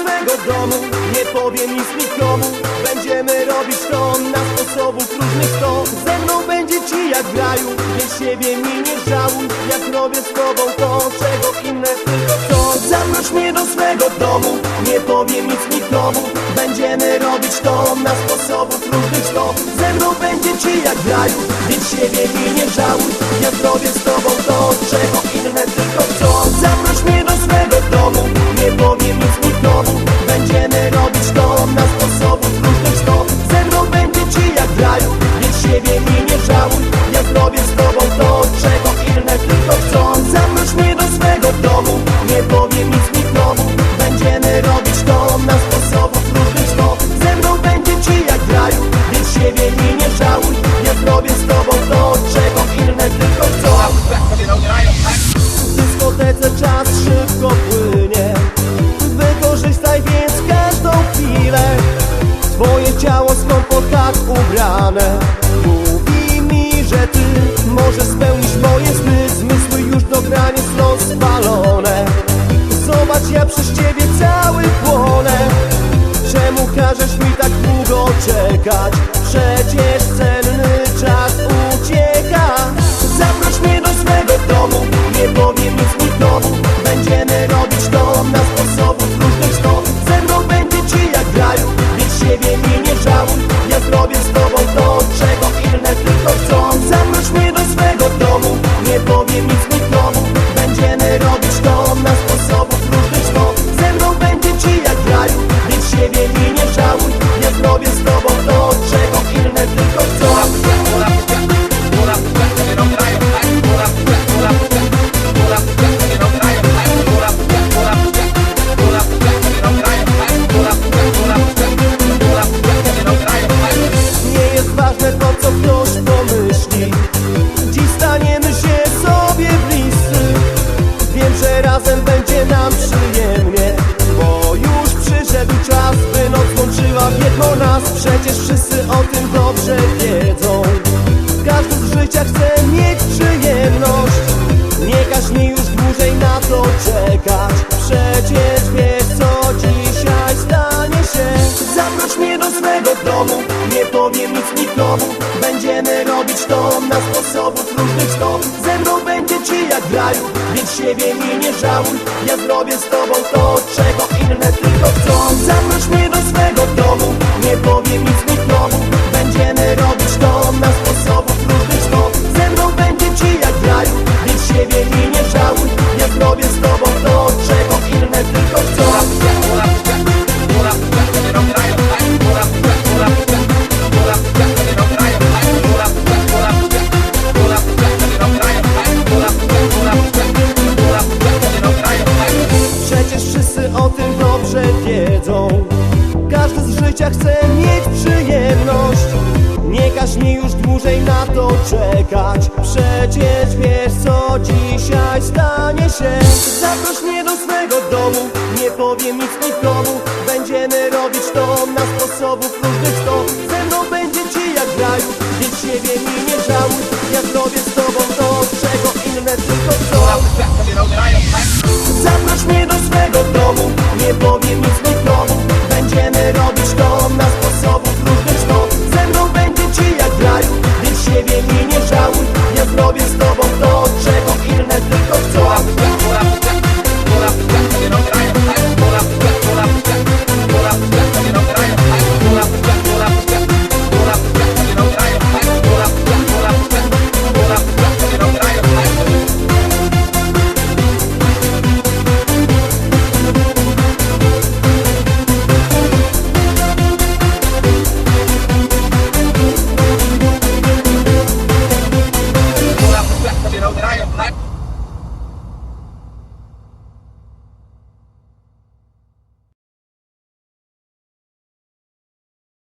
swego domu. Nie powiem nic nikomu. Będziemy robić to na sposobów różnych sto. Ze mną będzie ci jak w raju. Więc siebie mi nie żałuj. Jak robię z tobą to, czego inne tylko chcą. Zaproś mnie do swego domu. Nie powiem nic nikomu. Będziemy robić to na sposobów różnych sto. Ze mną będzie ci jak w raju. Więc siebie mi nie żałuj czekać? Przecież cenny czas ucieka. Zaproś mnie do swego domu Nie powiem nic nikomu Będziemy robić to na sposobów różnych sto Ze mną będzie ci jak w raju Więc siebie mi nie żałuj. Ja zrobię z tobą to, czego inne tylko chcą. Zaproś mnie do swego domu Nie powiem nic nikomu Będziemy robić Zaproś mnie do swego domu Nie powiem nic nikomu. Będziemy robić to na sposobów różnych sto Ze mną będzie ci jak w raju Więc siebie mi nie żałuj. Ja zrobię z tobą to, czego inne tylko chcą. Zaproś mnie do swego domu Nie powiem nic wiedzą. Każdy z życia chce mieć przyjemność. Nie każ mi już dłużej na to czekać. Przecież wiesz co dzisiaj stanie się. Zaproś mnie do swego domu Nie powiem nic nikomu. Będziemy robić to na sposobów różnych sto. Ze mną będzie ci jak w raju Więc siebie mi nie żałuj. Ja zrobię z tobą to, czego inne tylko chcą. Zaproś mnie do swego domu Nie powiem nic